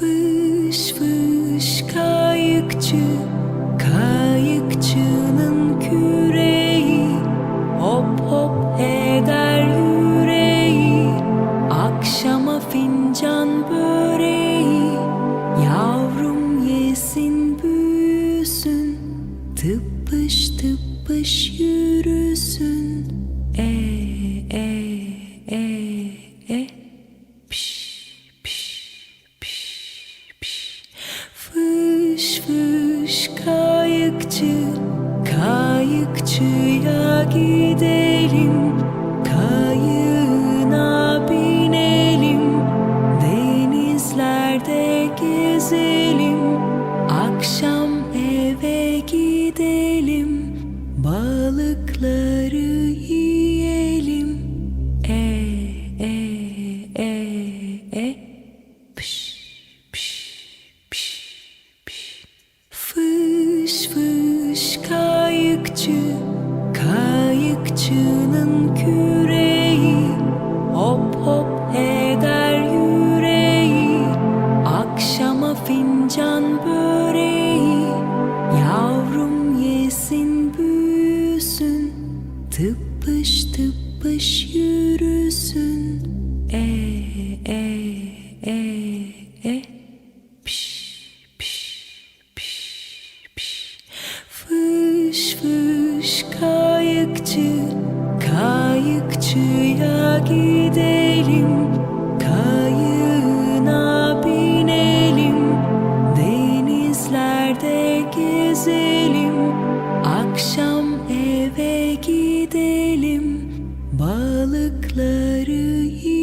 Fış fış kayıkçı Kayıkçının küreği. Hop hop eder yüreği. Akşama fincan böreği. Yavrum yesin büyüsün. Tıpış tıpış yürüsün. E fış kayıkçı Kayıkçıya gidelim. Kayığına binelim Denizlerde gezelim kayıkçı Kayıkçının küreği. Hop hop eder yüreği Akşama fincan böreği. Yavrum yesin büyüsün Tıpış tıpış yürüsün Fış kayıkçı Kayıkçıya gidelim. Kayığına binelim Denizlerde gezelim. Akşam eve gidelim Balıkları yiyelim